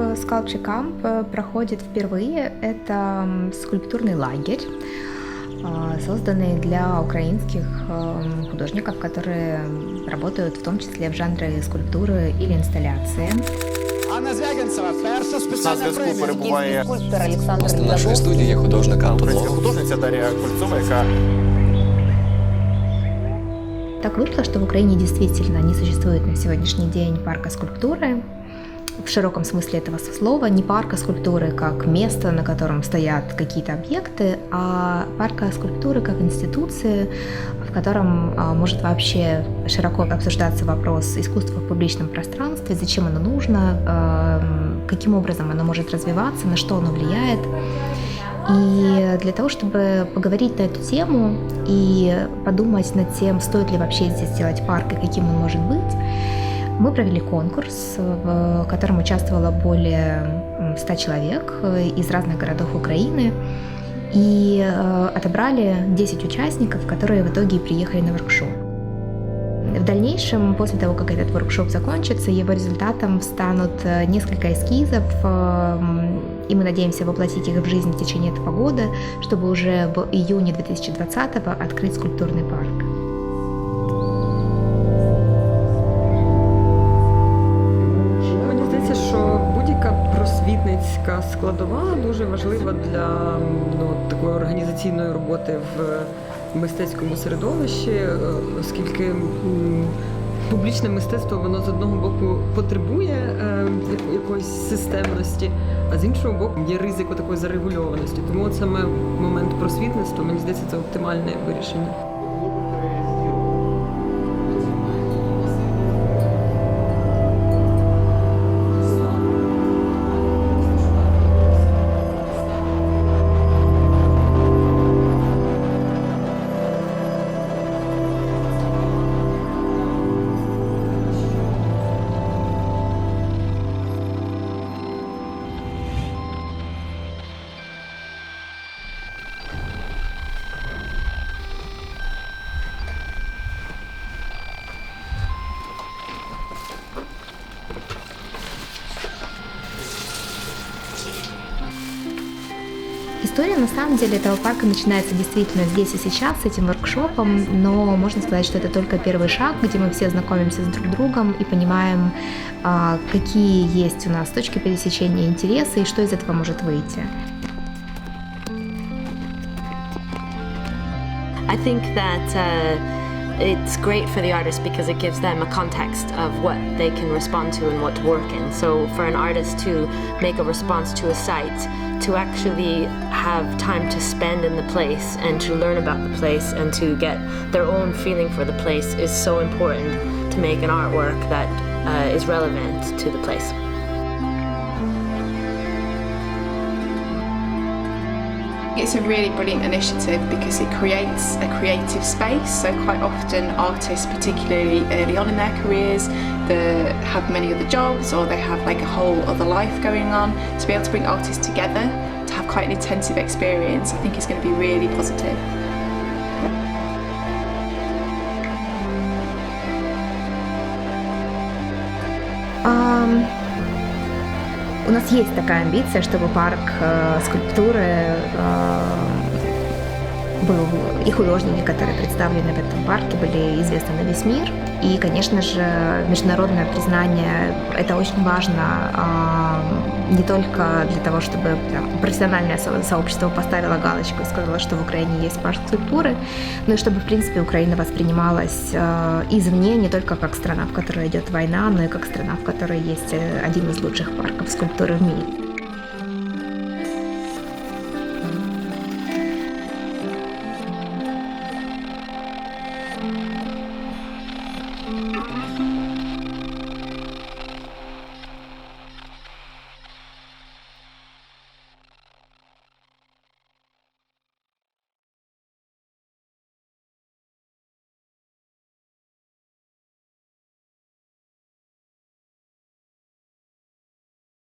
Sculpture Camp э, проходит впервые. Это скульптурный лагерь, а, созданный для украинских эм, художников, которые работают в том числе в жанре скульптуры или инсталляции. Анна Звягинцева, перша На спеціальна зв'язку премія. перебуває скульптор Олександр Власне, нашої студії є художника Українська Антонова. художниця Дар'я Кольцова, яка Так вышло, что в Украине действительно не существует на сегодняшний день парка скульптуры в широком смысле этого слова, не парка скульптуры как место, на котором стоят какие-то объекты, а парка скульптуры как институции, в котором а, может вообще широко обсуждаться вопрос искусства в публичном пространстве, зачем оно нужно, а, каким образом оно может развиваться, на что оно влияет. И для того, чтобы поговорить на эту тему и подумать над тем, стоит ли вообще здесь сделать парк и каким он может быть, мы провели конкурс, в котором участвовало более м, 100 человек э, из разных городов Украины. И э, отобрали 10 участников, которые в итоге приехали на воркшоп. В дальнейшем, после того, как этот воркшоп закончится, его результатом станут э, несколько эскизов, и мы надеемся воплотить их в жизнь в течение этого года, чтобы уже в июне 2020 открыть скульптурный парк. Складова дуже важлива для ну, такої організаційної роботи в мистецькому середовищі, е, оскільки публічне мистецтво воно з одного боку потребує е, якоїсь системності, а з іншого боку є ризику такої зарегульованості. Тому от саме момент просвітництва, мені здається, це оптимальне вирішення. История на самом деле этого парка начинается действительно здесь и сейчас с этим воркшопом, но можно сказать, что это только первый шаг, где мы все знакомимся с друг другом и понимаем, а, какие есть у нас точки пересечения интересы и что из этого может выйти. I think that uh, it's great for the artist because it gives them a context of what they can respond to and what to work in. So, for an artist to make a response to a site, to actually have time to spend in the place and to learn about the place and to get their own feeling for the place is so important to make an artwork that uh, is relevant to the place. It's a really brilliant initiative because it creates a creative space. So, quite often, artists, particularly early on in their careers, that have many other jobs or they have like a whole other life going on, to be able to bring artists together to have quite an intensive experience, I think is going to be really positive. Ам, У нас есть такая амбиция, чтобы парк э, скульптуры э, был, и художники, которые представлены в этом парке, были известны на весь мир. И, конечно же, международное признание – это очень важно а, не только для того, чтобы там, профессиональное со- сообщество поставило галочку и сказало, что в Украине есть парк скульптуры, но и чтобы, в принципе, Украина воспринималась э, извне не только как страна, в которой идет война, но и как страна, в которой есть э, один из лучших парков скульптуры в мире. Thank